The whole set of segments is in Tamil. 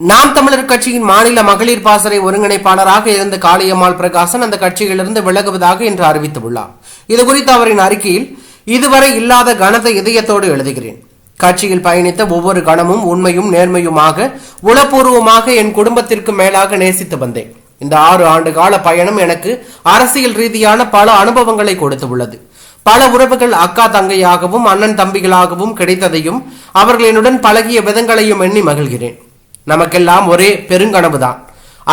நாம் தமிழர் கட்சியின் மாநில மகளிர் பாசறை ஒருங்கிணைப்பாளராக இருந்த காளியம்மாள் பிரகாசன் அந்த கட்சியிலிருந்து விலகுவதாக இன்று அறிவித்துள்ளார். இதுகுறித்து அவரின் அறிக்கையில் இதுவரை இல்லாத கனத இதயத்தோடு எழுதுகிறேன். கட்சியில் பயணித்த ஒவ்வொரு கணமும் உண்மையும் நேர்மையுமாக உளப்பூர்வமாக என் குடும்பத்திற்கு மேலாக நேசித்து வந்தேன். இந்த ஆறு ஆண்டு கால பயணம் எனக்கு அரசியல் ரீதியான பல அனுபவங்களை கொடுத்து உள்ளது. பல உறவுகள் அக்கா தங்கையாகவும் அண்ணன் தம்பிகளாகவும் கிடைத்ததையும் அவர்களினுடன் பழகிய விதங்களையும் எண்ணி மகிழ்கிறேன். நமக்கெல்லாம் ஒரே பெருங்கனவுதான்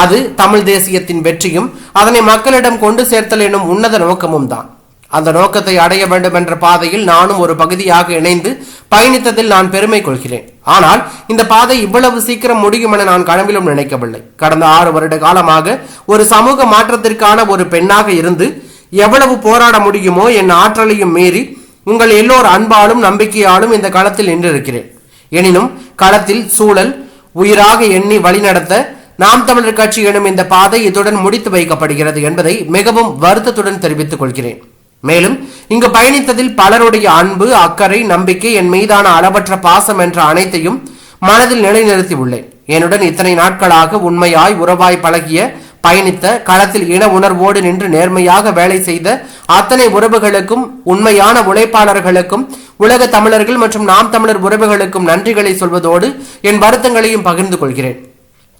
அது தமிழ் தேசியத்தின் வெற்றியும் அதனை மக்களிடம் கொண்டு சேர்த்தல் எனும் உன்னத நோக்கமும் தான். அந்த நோக்கத்தை அடைய வேண்டும் என்ற பாதையில் நானும் ஒரு பகுதியாக இணைந்து பயணித்ததில் நான் பெருமை கொள்கிறேன். ஆனால் இந்த பாதை இவ்வளவு சீக்கிரம் முடியும் என நான் கனவிலும் நினைக்கவில்லை. கடந்த ஆறு வருட காலமாக ஒரு சமூக மாற்றத்திற்கான ஒரு பெண்ணாக இருந்து எவ்வளவு போராட முடியுமோ என் ஆற்றலையும் மீறி உங்கள் எல்லோர் அன்பாலும் நம்பிக்கையாலும் இந்த களத்தில் நின்றிருக்கிறேன். எனினும் களத்தில் சூழல் உயிராக எண்ணி வழிநடத்த நாம் தமிழர் கட்சி எனும் இந்த பாதை இத்துடன் முடித்து வைக்கப்படுகிறது என்பதை மிகவும் வருத்தத்துடன் தெரிவித்துக் கொள்கிறேன். மேலும் இங்கு பயணித்ததில் பலருடைய அன்பு அக்கறை நம்பிக்கை என் மீதான அளவற்ற பாசம் என்ற அனைத்தையும் மனதில் நிலைநிறுத்தி உள்ளேன். என்னுடன் இத்தனை நாட்களாக உண்மையாய் உறவாய் பழகிய பயணித்த களத்தில் இன உணர்வோடு நின்று நேர்மையாக வேலை செய்த அத்தனை உறவுகளுக்கும் உண்மையான உழைப்பாளர்களுக்கும் உலக தமிழர்கள் மற்றும் நாம் தமிழர் உறவுகளுக்கும் நன்றிகளை சொல்வதோடு என் வருத்தங்களையும் பகிர்ந்து கொள்கிறேன்.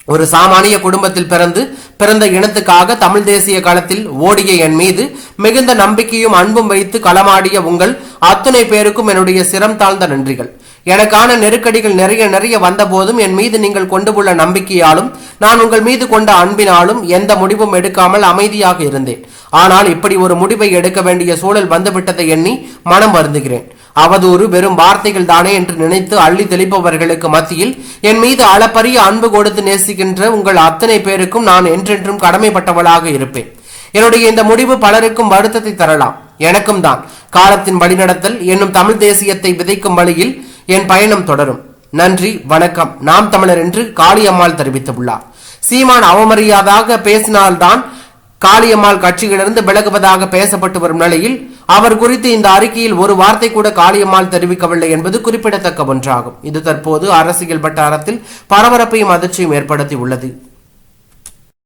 ஒரு சாமானிய குடும்பத்தில் பிறந்து பிறந்த இனத்துக்காக தமிழ் தேசிய களத்தில் ஓடிய என் மீது மிகுந்த நம்பிக்கையும் அன்பும் வைத்து களமாடிய உங்கள் அத்துணை பேருக்கும் என்னுடைய சிரம் தாழ்ந்த நன்றிகள். எனக்கான நெருக்கடிகள் நிறைய நிறைய வந்தபோதும் என் மீது நீங்கள் கொண்டு உள்ள நம்பிக்கையாலும் நான் உங்கள் மீது கொண்ட அன்பினாலும் எந்த முடிவும் எடுக்காமல் அமைதியாக இருந்தேன். ஆனால் இப்படி ஒரு முடிவை எடுக்க வேண்டிய சூழல் வந்துவிட்டதை எண்ணி மனம் வருந்துகிறேன். அவதூறு வெறும் வார்த்தைகள் தானே என்று நினைத்து அள்ளி தெளிப்பவர்களுக்கு மத்தியில் என் மீது அளப்பரிய அன்பு கொடுத்து நேசிக்கின்ற உங்கள் அத்தனை பேருக்கும் நான் என்றென்றும் கடமைப்பட்டவளாக இருப்பேன். என்னுடைய இந்த முடிவு பலருக்கும் வருத்தத்தை தரலாம். எனக்கும் தான். காலத்தின் வழிநடத்தல் என்னும் தமிழ் தேசியத்தை விதைக்கும் வழியில் என் பயணம் தொடரும். நன்றி வணக்கம். நாம் தமிழர் என்று காளியம்மாள் தெரிவித்துள்ளார். சீமான் அவமரியாதாக பேசினால்தான் காளியம்மாள் கட்சியிலிருந்து விலகுவதாக பேசப்பட்டு வரும் நிலையில் அவர் குறித்து இந்த அறிக்கையில் ஒரு வார்த்தை கூட காளியம்மாள் தெரிவிக்கவில்லை என்பது குறிப்பிடத்தக்க ஒன்றாகும். இது தற்போது அரசியல் வட்டாரத்தில் பரபரப்பையும் அதிர்ச்சியும் ஏற்படுத்தி உள்ளது